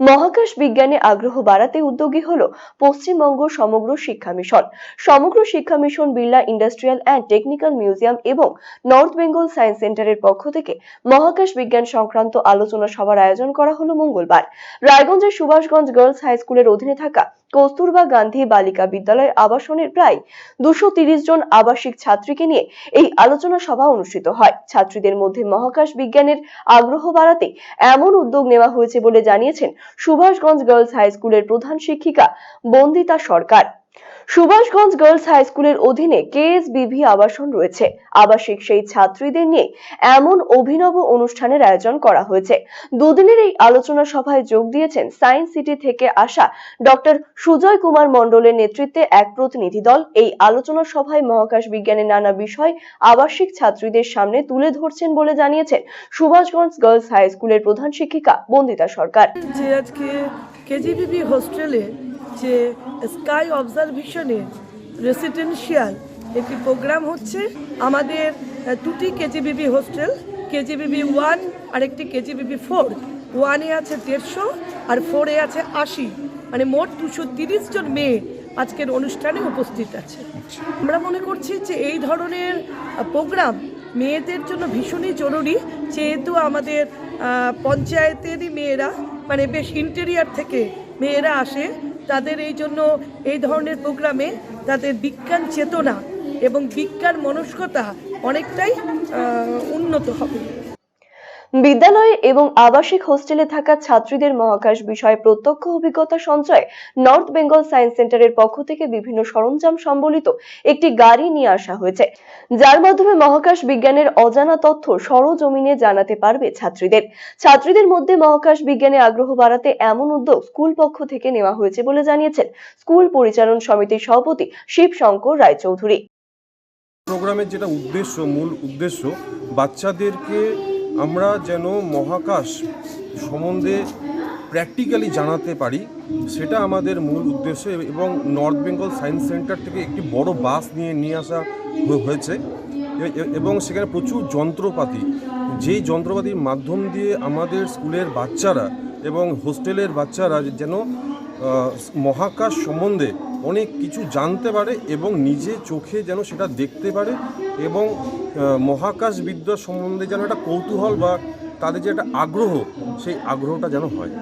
মহাকাশ বিজ্ঞানে আগ্রহ বাড়াতে উদ্যোগী হল পশ্চিমবঙ্গ সমগ্র শিক্ষা মিশন। সমগ্র শিক্ষা mission Birla industrial and technical museum এবং নর্থ বেঙ্গল সায়েন্স সেন্টারের পক্ষ থেকে মহাকাশ বিজ্ঞান সংক্রান্ত আলোচনা সভার আয়োজন করা হলো মঙ্গলবার। রায়গঞ্জের সুভাষগঞ্জ গার্লস হাই স্কুলের অধীনে থাকা কস্তুরবা গান্ধী বালিকা বিদ্যালয় আবাসনের প্রায় দুশো জন আবাসিক ছাত্রীকে নিয়ে এই আলোচনা সভা অনুষ্ঠিত হয়। ছাত্রীদের মধ্যে মহাকাশ বিজ্ঞানের আগ্রহ বাড়াতে এমন উদ্যোগ নেওয়া হয়েছে বলে জানিয়েছেন সুভাষগঞ্জ গার্লস হাই স্কুলের প্রধান শিক্ষিকা বন্দিতা সরকার। সুভাষগঞ্জ গার্লস হাই স্কুলের অধীনে কেএসবিভি আবাসন রয়েছে। আবাসিক সেই ছাত্রীদের নিয়ে এমন অভিনব অনুষ্ঠানের আয়োজন করা হয়েছে। দুদিনের এই আলোচনা সভায় যোগ দিয়েছেন সায়েন্স সিটি থেকে আসা ডক্টর সুজয় কুমার মণ্ডলের নেতৃত্বে এক প্রতিনিধি দল। এই আলোচনা সভায় মহাকাশ বিজ্ঞানের নানা বিষয় আবাসিক ছাত্রীদের সামনে তুলে ধরছেন বলে জানিয়েছেন সুভাষগঞ্জ গার্লস হাই স্কুলের প্রধান শিক্ষিকা বন্দিতা সরকার। আজকে কেজিবিবি হোস্টেলে যে স্কাই অবজারভেশনে রেসিডেন্সিয়াল একটি প্রোগ্রাম হচ্ছে। আমাদের দুটি কেজিবিবি হোস্টেল কেজিবিবি ওয়ান আর একটি কেজিবিবি ফোর ওয়ানে আছে দেড়শো আর ফোরে আছে আশি। মানে মোট দুশো তিরিশ জন মেয়ে আজকের অনুষ্ঠানে উপস্থিত আছে। আমরা মনে করছি যে এই ধরনের প্রোগ্রাম মেয়েদের জন্য ভীষণই জরুরি। যেহেতু আমাদের পঞ্চায়েতেরই মেয়েরা মানে বেশ ইন্টেরিয়ার থেকে মেয়েরা আসে তাদের এই জন্য এই ধরনের প্রোগ্রামে তাদের বিজ্ঞান চেতনা এবং বিজ্ঞান মনস্কতা অনেকটাই উন্নত হবে। বিদ্যালয়ে এবং আবাসিক হোস্টেলে থাকা ছাত্রীদের মহাকাশ বিষয়ে প্রত্যক্ষ অভিজ্ঞতা সঞ্চয়ে নর্থ বেঙ্গল সায়েন্স সেন্টারের পক্ষ থেকে বিভিন্ন সরঞ্জাম সম্বলিত একটি গাড়ি নিয়ে আসা হয়েছে। যার মাধ্যমে মহাকাশ বিজ্ঞানের অজানা তথ্য সরজমিনে জানাতে পারবে ছাত্রীদের। ছাত্রীদের মধ্যে মহাকাশ বিজ্ঞানে আগ্রহ বাড়াতে এমন উদ্যোগ স্কুল পক্ষ থেকে নেওয়া হয়েছে বলে জানিয়েছেন স্কুল পরিচালন সমিতির সভাপতি শিবশঙ্কর রায়চৌধুরী। প্রোগ্রামের যেটা উদ্দেশ্য, মূল উদ্দেশ্য, বাচ্চাদেরকে আমরা যেন মহাকাশ সম্বন্ধে প্র্যাকটিক্যালি জানাতে পারি, সেটা আমাদের মূল উদ্দেশ্য এবং নর্থ বেঙ্গল সায়েন্স সেন্টার থেকে একটি বড় বাস নিয়ে নিয়ে আসা হয়েছে। এবং সেখানে প্রচুর যন্ত্রপাতি। যেই যন্ত্রপাতির মাধ্যম দিয়ে আমাদের স্কুলের বাচ্চারা এবং হোস্টেলের বাচ্চারা যেন মহাকাশ সম্বন্ধে অনেক কিছু জানতে পারে এবং নিজে চোখে যেন সেটা দেখতে পারে এবং মহাকাশ বিদ্যা সম্বন্ধে যেন একটা কৌতূহল বা তাদের যে একটা আগ্রহ, সেই আগ্রহটা যেন হয়।